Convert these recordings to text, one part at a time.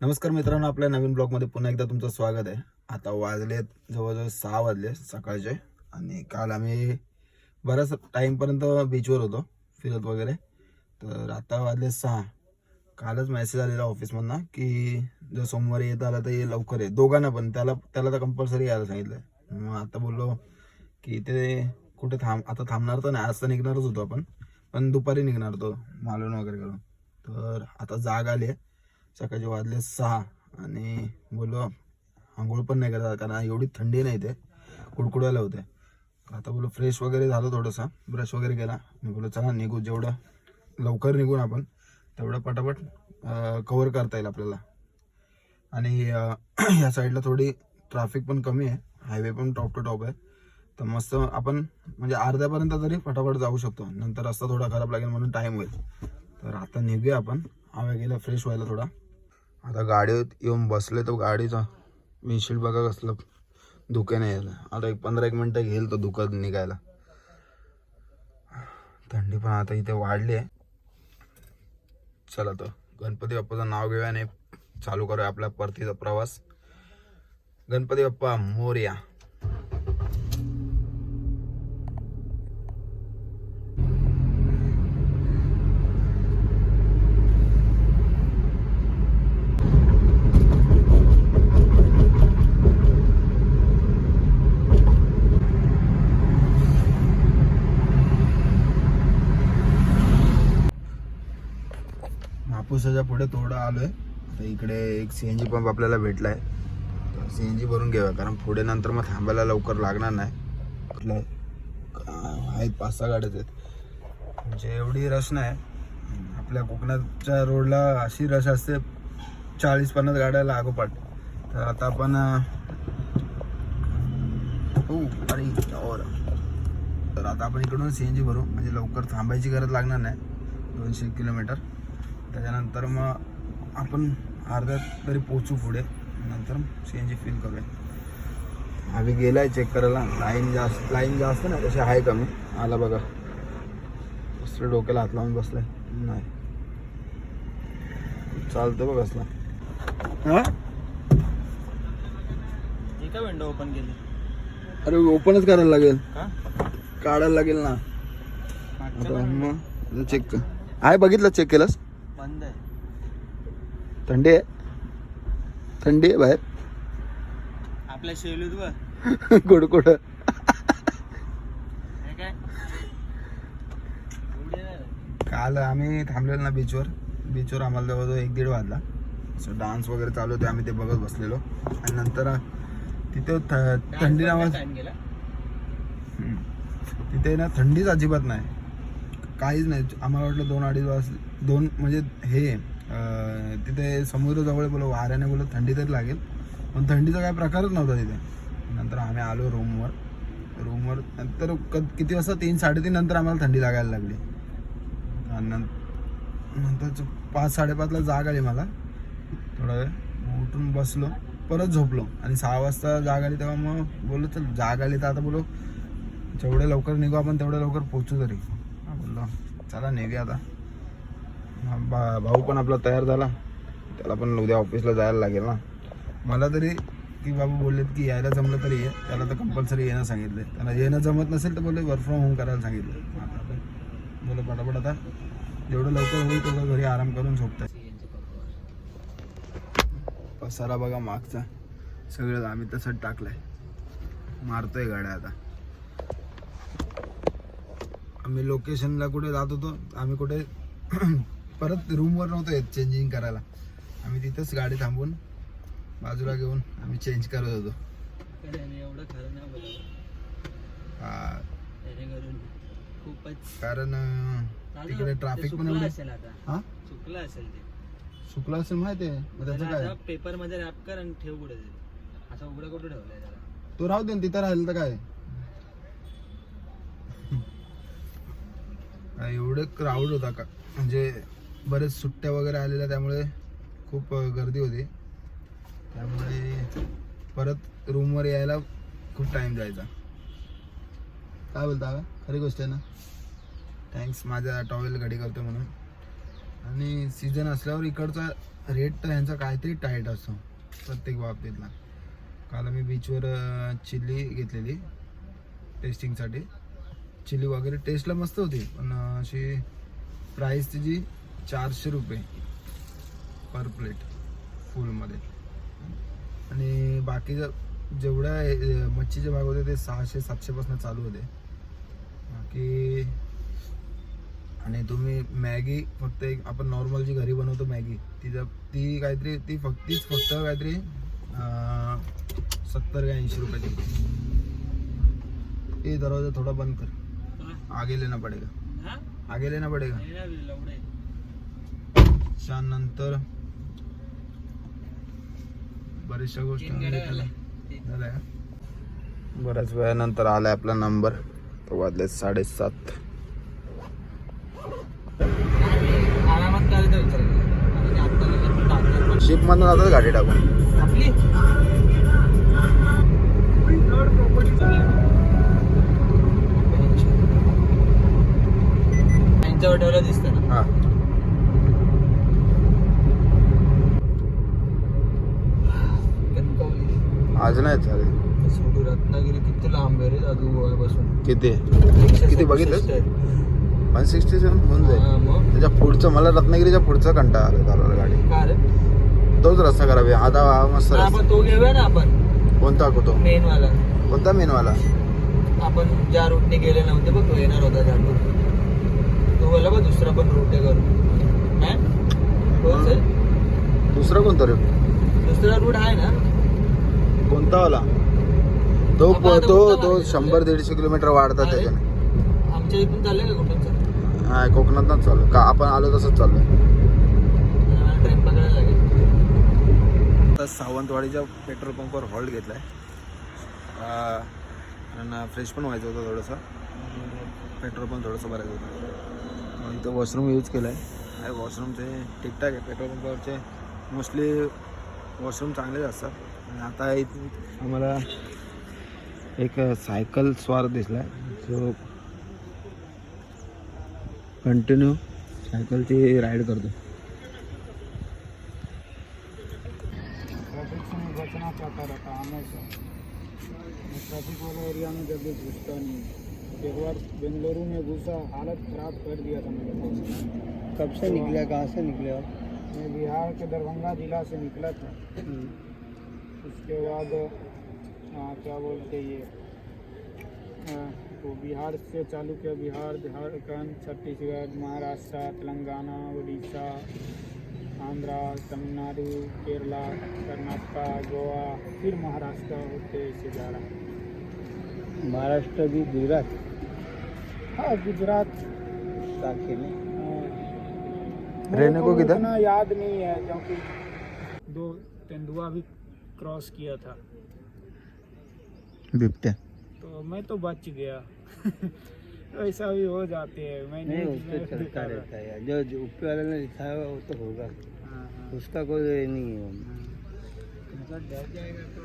नमस्कार मित्रांनो आपल्या नवीन ब्लॉगमध्ये पुन्हा एकदा तुमचं स्वागत आहे. आता वाजलेत जवळजवळ सहा वाजले सकाळचे आणि काल आम्ही बऱ्याच टाईमपर्यंत बीचवर होतो फिरत वगैरे. तर आता वाजले सहा. कालच मेसेज आलेला ऑफिसमधनं की जर सोमवारी येत आला तर ये लवकर ये. दोघांना पण त्याला त्याला तर कंपल्सरी यायला सांगितलं मग आता बोललो की ते कुठे थांब आता थांबणार तर नाही आज तर निघणारच होतो आपण. पण दुपारी निघणार तो मालवण वगैरे करून. तर आता जाग आली आहे. सकाळचे वाजले सहा आणि बोललो आंघोळ पण नाही करत कारण एवढी थंडी नाही ते कुडकुडायला होते. आता बोलो फ्रेश वगैरे झालं थोडंसं. ब्रश वगैरे केला. आणि बोलो चला निघू. जेवढं लवकर निघून आपण तेवढं पटापट कवर करता येईल आपल्याला. आणि ह्या या साईडला थोडी ट्रॅफिक पण कमी आहे. हायवे पण टॉप टू टॉप आहे. तर मस्त आपण म्हणजे अर्ध्यापर्यंत तरी फटाफट जाऊ शकतो. नंतर रस्ता थोडा खराब लागेल म्हणून टाईम होईल. तर आता निघूया आपण. हव्या गेला फ्रेश व्हायला थोडा. आता गाडीत येऊन बसले तर गाडीचा विंडशील्ड बघा कसलं धुके नाही आता एक पंधरा एक मिनटं घेईल तो धुकं निघायला. थंडी पण आता इथे वाढली आहे. चला तर गणपती बाप्पाचं नाव घेऊया आणि चालू करूया आपला परतीचा प्रवास. गणपती बाप्पा मोर्या. महापुसाच्या पुढे थोडं आलोय. तर इकडे एक सी एन जी पंप आपल्याला भेटलाय. तर सी एन जी भरून घेऊया कारण पुढे नंतर मग थांबायला लवकर लागणार नाही. कुठलं? आहेत पाच सहा गाड्याच आहेत. म्हणजे एवढी रश नाही. आपल्या कोकणाच्या रोडला अशी रश असते चाळीस पन्नास गाड्या लागोपाठ तर आता आपण हो अरे और तर आता आपण इकडून सी एन जी भरू. म्हणजे लवकर थांबायची गरज लागणार नाही. दोनशे किलोमीटर. त्याच्यानंतर मग आपण अर्ध्यात तरी पोचू पुढे. नंतर सी एन जी फिल करूया. आम्ही गेलाय चेक करायला. लाईन जास्त लाईन जास्त नाही तशी आहे कमी. आला बघा. दुसरं डोक्याला हात लावून बसलाय. नाही. चालतं बघ असला. हा? विंडो ओपन केली. अरे ओपनच करायला लागेल. काढायला लागेल ना. आता मग चेक कर. आहे बघितलं चेक केलंस? बंद आहे. थंडी आहे? थंडी आहे बाहेर? आपल्या शेलूत व नाही रे. काल आम्ही थांबलेलो ना बीचवर बीचवर आम्हाला जवळजवळ एक दीड वाजला. असं डान्स वगैरे चालू होते आम्ही ते बघत बसलेलो. आणि नंतर तिथे थंडी नावाज. तिथे ना थंडीच अजिबात नाही. काहीच नाही. आम्हाला वाटलं दोन अडीच वाज दोन म्हणजे हे तिथे समुद्राजवळ बोलो वाऱ्याने बोलत थंडी तरी लागेल. पण थंडीचा काय प्रकारच नव्हता तिथे. नंतर आम्ही आलो रूमवर. रूमवर नंतर क- किती वाजता? तीन साडेतीन नंतर आम्हाला थंडी लागायला लागली. आणि नंतर पाच साडेपाचला जाग आली मला. थोडा वेळ. उठून बसलो. परत झोपलो. आणि सहा वाजता जाग आली तेव्हा मग बोललो चल जाग आली तर आता बोलो जेवढे लवकर निघू आपण तेवढ्या लवकर पोचू तरी. हा चला निघूया आता. बा भाऊ पण आपला तयार झाला. त्याला पण उद्या ऑफिसला जायला लागेल ना. मला तरी की बाबा बोललेत की यायला जमलं तरी ये. त्याला तर कंपल्सरी येणं सांगितलं त्याला येणं जमत नसेल तर बोलले वर्क फ्रॉम होम करायला सांगितलं. मग आता पटापट आता. जेवढं लवकर होईल तेवढं घरी आराम करून झोपताय पसारा बघा मागचा. सगळं आम्ही तसंच टाकलंय. मारतोय गाड्या आता. आम्ही लोकेशनला कुठे जात होतो आम्ही कुठे परत रूमवर नव्हतो येत चेंजिंग करायला. आम्ही तिथंच गाडी थांबवून बाजूला घेऊन आम्ही चेंज करत होतो. त्याने एवढं खरं नाही बोलत हा, त्याच्याकडून खूपच कारण अं, तिकडे ट्रॅफिक पण एवढं असेल आता. हा? चुकलं असेल ते. चुकलं असेल माहिती आहे. मग त्याचं काय? पेपरमध्ये रॅप कर आणि ठेव कुठे ते. असं उघडं कुठं ठेवलंय त्याला तो राहू दे ना, तिथं राहिलं तर काय? एवढं क्राऊड होता का? म्हणजे बरेच सुट्ट्या वगैरे आलेल्या त्यामुळे खूप गर्दी होती. त्यामुळे परत रूमवर यायला खूप टाईम जायचा. काय बोलता खरी गोष्ट आहे ना? थँक्स माझ्या टॉवेल घडी करतो म्हणून. आणि सीझन असल्यावर इकडचा रेट तर यांचा काहीतरी टाईट असतो प्रत्येक बाबतीतला. काल आम्ही बीचवर चिल्ली घेतलेली टेस्टिंगसाठी चिली वगैरे टेस्टला मस्त होती. पण अशी प्राईस तिची चारशे रुपये पर प्लेट फुलमध्ये आणि बाकीचं जेवढ्या मच्छीचे भाग होते ते सहाशे सातशेपासून चालू होते. बाकी आणि तुम्ही मॅगी फक्त एक आपण नॉर्मल जी घरी बनवतो मॅगी तिचं ती काहीतरी ती फक्त तीच फक्त काहीतरी सत्तर का ऐंशी रुपयाची. ये दरवाजा थोडा बंद कर. आगे लेना पडेगा। हा? आगे लेना पडेगा. त्यानंतर बऱ्याचशा गोष्टी? बऱ्याच वेळानंतर आलाय आपला नंबर. तो वाजले साडेसात. शिप मधून जातात गाडी टाकून? त्यांच्या वाट्याला दिसतं ना. हा. आज नाही चालेल सोडू. रत्नागिरी किती लांब आहे रे दादू गोव्यापासून किती? किती बघितलं? वन सिक्स्टी सेवन होऊन जाईल. हा, मग? त्याच्या पुढचं मला रत्नागिरीच्या पुढचं कंटाळा आला चालवायला गाडी. का रे? तोच रस्ता करावी आता हा मस्त रस्ता. आपण तो घेऊया ना आपण. कोणता? तो मेन वाला कोणता मेनवाला? आपण ज्या रूटने गेले नव्हते बघ तो येणार होता त्या रूट तो बोला बघ दुसरा पण रूट आहे करून? आहे दुसरा कोणता रे दुसरा रूट आहे ना? कोणता वाला? तो तो तो? शंभर दीडशे किलोमीटर वाढतात. त्याच्याने. आमच्या इथून चाललंय का चाललंय हा कोकणातच चालू. का आपण आलो तसंच आम्हाला ट्रेन पकडायला लागेल. आता सावंतवाडीच्या पेट्रोल पंपवर हॉल्ट घेतलाय. आणि फ्रेश पण व्हायचं होतं थोडंसं. पेट्रोल पण थोडंसं भरायचं होतं. इथं वॉशरूम यूज केलं आहे आहे वॉशरूमचे ठीकठाक आहे पेट्रोल पंपावरचे मोस्टली वॉशरूम चांगलेच असतात. आणि आता इथे आम्हाला एक सायकल स्वार दिसला आहे जो कंटिन्यू सायकलची राईड करतो. ट्रैफिक से मैं बचना चाहता रहता हमेशा मैं ट्रैफिक वाला एरिया में जल्दी घुसता नहीं. एक बार बेंगलुरु में घुसा हालत ख़राब कर दिया था मेरे को कब से निकला कहाँ से निकले आप? मैं बिहार के दरभंगा ज़िला से निकला था। उसके बाद हाँ, क्या बोलते ये? तो बिहार से चालू किया बिहार झारखंड छत्तीसगढ़ महाराष्ट्र तेलंगाना उड़ीसा आंध्रा तमिलनाडु केरला कर्नाटका गोवा फिर महाराष्ट्र होते ऐसे जा रहा है। महाराष्ट्र भी गुजरात। हाँ गुजरात साक्षी में। हाँ। रहने को किधर? इतना याद नहीं है क्योंकि दो तेंदुआ भी क्रॉस किया था। बिबट्या तो मैं तो बच गया। ऐसा भी हो जाते हैं। मैं नहीं न्यूज़ उसको चलता रहता है यार। जो जो ऊपर वाले ने लिखा हुआ वो तो होगा। हाँ, हाँ, उसका कोई नहीं है। हाँ। डर जाएगा तो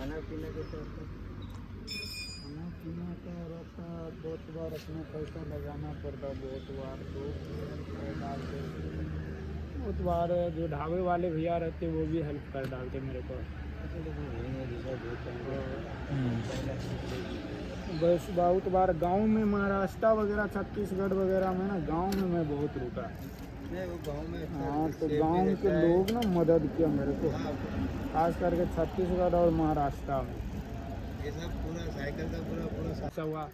खाना पीना कैसे होता खाना पीना का रहता बहुत बार अपना पैसा लगाना पड़ता बहुत बार तो बहुत बार जो ढाबे वाले भैया रहते वो भी हेल्प कर डालते मेरे को। बस बहुत बार गाँव में महाराष्ट्र वगैरह छत्तीसगढ़ वगैरह में ना गाँव में मैं बहुत रुका। हाँ तो गाँव के लोग ना मदद किया मेरे को। खास करके छत्तीसगढ़ और महाराष्ट्र में। ये सब पूरा साइकिल का पूरा पूरा ऐसा हुआ।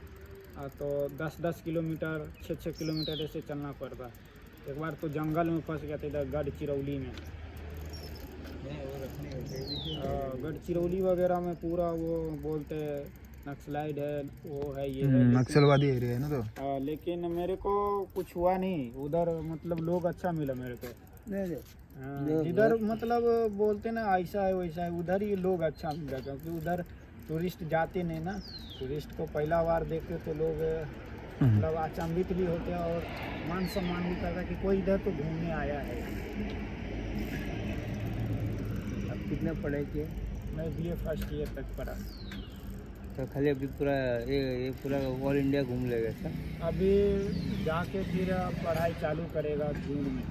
हाँ, तो दस दस किलोमीटर छः छः किलोमीटर ऐसे चलना पड़ता। एक बार तो जंगल में फंस गया था इधर गढ़ चिरौली में हाँ, गढ़ चिरौली वगैरह में पूरा वो बोलते हैं नक्सलाइड है वो है ये है लेकिन- एरिया है ना तो। हाँ, लेकिन मेरे को कुछ हुआ नहीं। उधर मतलब लोग अच्छा मिला मेरे को। नहीं हाँ, मतलब बोलते ना ऐसा है वैसा है उधर ही लोग अच्छा मिला क्योंकि उधर टूरिस्ट जाते नहीं ना। टूरिस्ट को पहला बार देखते तो लोग मतलब अचंभित भी होते हैं और मान सम्मान भी करता कि कोई इधर तो घूमने आया है। अब कितने पढ़े किया मैं बी ए फ़र्स्ट ईयर तक पढ़ा। तो खाली अभी पूरा ये ये पूरा ऑल इंडिया घूम लेगा सर अभी जाके फिर पढ़ाई चालू करेगा जून में।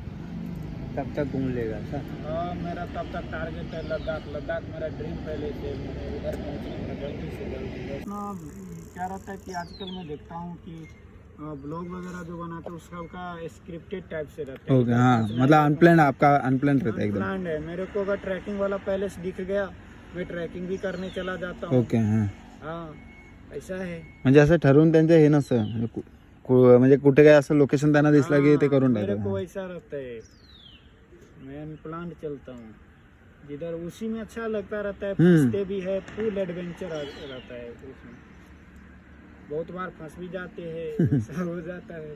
तब तक घूम लेगा सर हाँ मेरा तब तक टारगेट है लद्दाख। लद्दाख मेरा ड्रीम पहले से उधर पहुँचने जल्दी से जल्दी क्या रहता है कि आजकल मैं देखता हूँ कि ब्लॉग वगैरह जो बनाते हैं उसका का स्क्रिप्टेड टाइप से रहता है। ओके हाँ मतलब अनप्लॅन आपका अनप्लॅन रहता है एकदम। है। मेरे को अगर ट्रैकिंग वाला पहले से दिख गया मैं ट्रैकिंग भी करने चला जाता हूँ। ओके हाँ हाँ ऐसा है। म्हणजे असं ठरवून त्यांचं हे नसतं. म्हणजे कु- कु- म्हणजे कुठे काय असं लोकेशन त्यांना दिसलं की ते करून मेरे को टाकतात ऐसा रहता है। मैं प्लान चलता हूँ। जिधर उसी में अच्छा लगता रहता है हम्म। फंसते भी है फुल एडवेंचर रहता है उसमें। बहुत बार फंस भी जाते हैं ऐसा हो जाता है।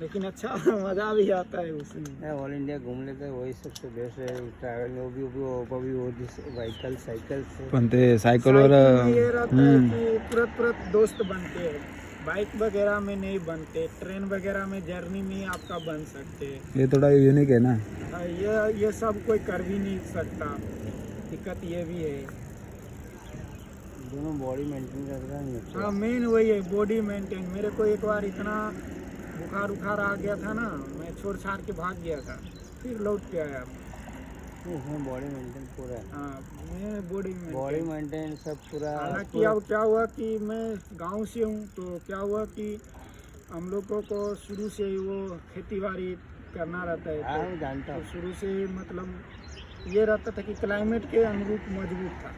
लेकिन अच्छा मज़ा भी आता है उसमें। ऑल इंडिया घूम लेते हैं वही सबसे बेस्ट है ट्रैवल में वो भी वो वो भी वो व्हीकल साइकिल से। पण ते सायकलवर साइकिल में ये रहता है हम्म. कि तुरंत तुरंत दोस्त बनते हैं। बाइक वगैरह में नहीं बनते ट्रेन वगैरह में जर्नी में आपका बन सकते हैं। हे थोडा यूनिक है ना। हाँ, ये ये सब कोई कर भी नहीं सकता। दिक्कत ये भी है। दोनों बॉडी मेंटेन होता हाँ मेन वही है बॉडी मेंटेन मेरे को एक बार इतना बुखार उखार आ गया था ना मैं छोड़ छाड़ के भाग गया था फिर लौट के आया बॉडी मेंटेन पूरा है। मैं बॉडी बॉडी मेंटेन सब पूरा हालाँकि अब क्या हुआ कि मैं गाँव से हूँ तो क्या हुआ कि हम लोगों को शुरू से ही वो खेती बाड़ी करना रहता है। हाँ तो- जानता तो शुरू से ही मतलब ये रहता था कि क्लाइमेट के अनुरूप मज़बूत था।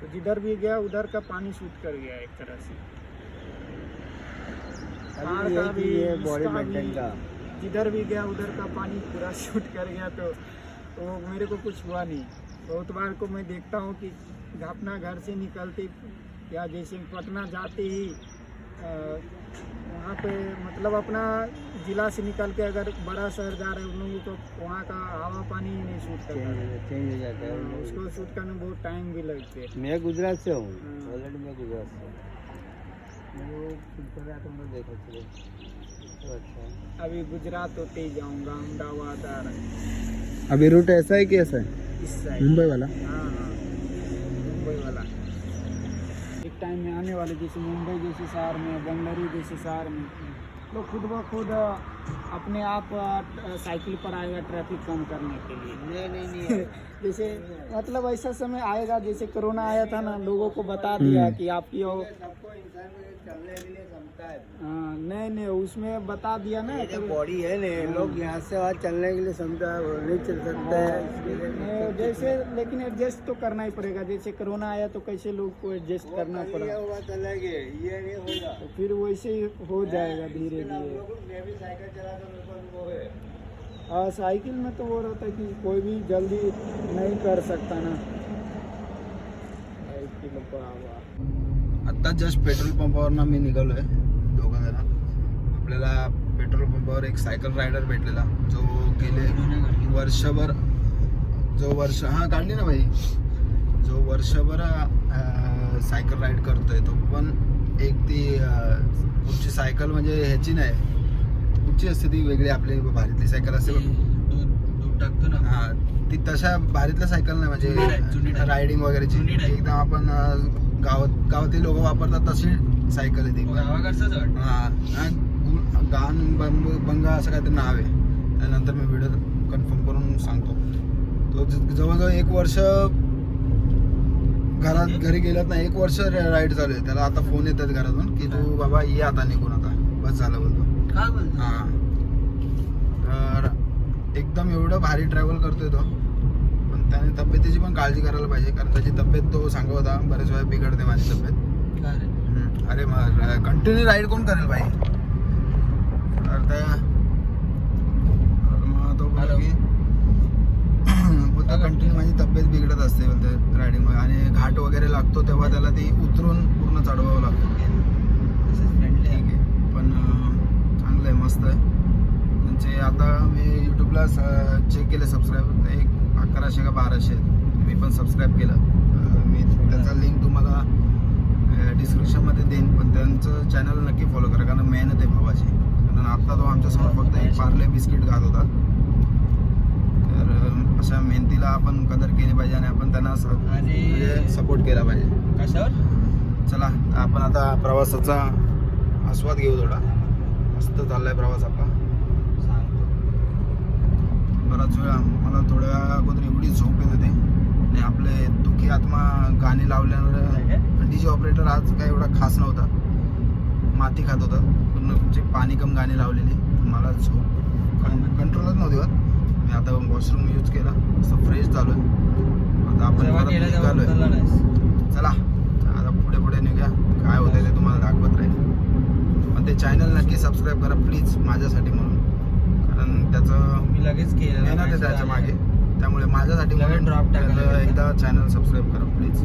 तो जिधर भी गया उधर का पानी सूट कर गया एक तरह से। का भी, बॉडी मेंटेन का। जिधर भी गया उधर का पानी पूरा शूट कर गया तो तो मेरे को कुछ हुआ नहीं। बहुत बार को मैं देखता हूँ कि अपना घर से निकलते या जैसे पटना जाते ही वहाँ पे मतलब अपना जिला से निकल के अगर बड़ा शहर जा रहे हैं उन लोगों को वहाँ का हवा पानी ही नहीं सूट करता है। चेंज हो जाता हाँ, है उसको शूट करने में बहुत टाइम भी लगते है। मैं गुजरात से हूँ। ऑलरेडी मैं गुजरात से हूँ। अभी गुजरात होते ही जाऊँगा अहमदाबाद आ रहा है। अभी रूट ऐसा है की ऐसा है? मुंबई वाला? हाँ हाँ। मुंबई वाला। एक टाइम में आने वाले जैसे मुंबई जैसे शहर में बेंगलुरु जैसे शहर में। तो खुद ब खुद अपने आप साइकिल पर आएगा ट्रैफ़िक कम करने के लिए। नहीं नहीं नहीं। जैसे मतलब ऐसा समय आएगा जैसे कोरोना आया था ना लोगों को बता दिया हम्म। कि आपकी चलने के लिए क्षमता है। हाँ, नहीं नहीं उसमें बता दिया ना जो तो- बॉडी है ना लोग यहाँ से वहाँ चलने के लिए क्षमता है, वो नहीं चल सकता है। नहीं, जैसे लेकिन एडजस्ट तो करना ही पड़ेगा जैसे कोरोना आया तो कैसे लोग को एडजस्ट करना पड़ेगा हुआ चलेंगे ये नहीं होगा। तो फिर वैसे ही हो जाएगा धीरे धीरे। साइकिल चला तो है। हाँ साइकिल में तो वो रहता है कि कोई भी जल्दी नहीं कर सकता ना। साइकिल को आवा आता जस्ट पेट्रोल पंपावरनं मी निघालोय दोघं जण आपल्याला पेट्रोल पंपावर एक सायकल रायडर भेटलेला जो गेले वर्षभर जो वर्ष हा काढली ना भाई जो वर्षभर सायकल राईड करतोय तो पण एक ती पुढची सायकल म्हणजे ह्याची नाही कुठची असते ती वेगळी आपली भारीतली सायकल असते. दूध दूध टाकतो ना हा ती तशा भारीतल्या सायकल नाही म्हणजे. रायडिंग वगैरेची. एकदम आपण गावात गावातील लोक वापरतात तशी सायकल आहे ती. हा हा, गान बंग असं काहीतरी नाव आहे. त्यानंतर मी व्हिडिओ कन्फर्म करून सांगतो. तो जवळजवळ एक वर्ष घरात घरी गेलात ना एक वर्ष राईड चालू आहे. त्याला आता फोन येतात घरातून की तू बाबा ये आता निघून आता. बस झालं बोलतो. काय बोलतो हा. तर एकदम एवढं भारी ट्रॅव्हल करतोय तो. पण त्याने तब्येतीची पण काळजी करायला पाहिजे कारण त्याची तब्येत तो सांगत होता बरेच वेळा बिघडते माझी तब्येत. काय रे? हम्म. अरे मग कंटिन्यू राईड कोण करेल भाई तर मग तो बोलला की बोलतो कंटिन्यू माझी तब्येत बिघडत असते बोलते रायडिंग आणि घाट वगैरे लागतो तेव्हा त्याला ती उतरून पूर्ण चढवावं लागतं. फ्रेंडली ठीक आहे. पण चांगलं आहे मस्त आहे. त्यांचे आता मी यूट्यूबला चेक केले सबस्क्राईब एक अकराशे का बाराशे मी पण सबस्क्राईब केलं. मी त्याचा लिंक तुम्हाला डिस्क्रिप्शनमध्ये देईन. पण त्यांचं चॅनल नक्की फॉलो करा. कारण मेहनत आहे भावाची. कारण आत्ता तो आमच्यासमोर फक्त एक पार्ले बिस्किट खात होता. तर अशा मेहनतीला आपण कदर केली पाहिजे आणि आपण त्यांना सपोर्ट केला पाहिजे. कशावर? चला आपण आता प्रवासाचा आस्वाद घेऊ थोडा. मस्त चाललाय प्रवास आपला. बराच वेळा मला थोड्या अगोदर एवढी झोप येत होते. आणि आपले दुखी आत्मा गाणी लावल्यानं डीजे ऑपरेटर आज काय एवढा खास नव्हता. माती खात होता. पूर्ण जे पाणी कम गाणी लावलेली. मला झोप कंट्रोलच नव्हती होत. मी आता वॉशरूम यूज केला. असं फ्रेश झालोय. आता आपण निघालोय. चला आता पुढे पुढे निघा काय होतंय ते तुम्हाला दाखवत राहील. पण ते चॅनल नक्की सबस्क्राईब करा प्लीज माझ्यासाठी म्हणून. कारण त्याचं मी लगेच केलं मेहनत आहे त्याच्यामागे. त्यामुळे माझ्यासाठी म्हणून घेतला. एकदा चॅनल सबस्क्राईब करा प्लीज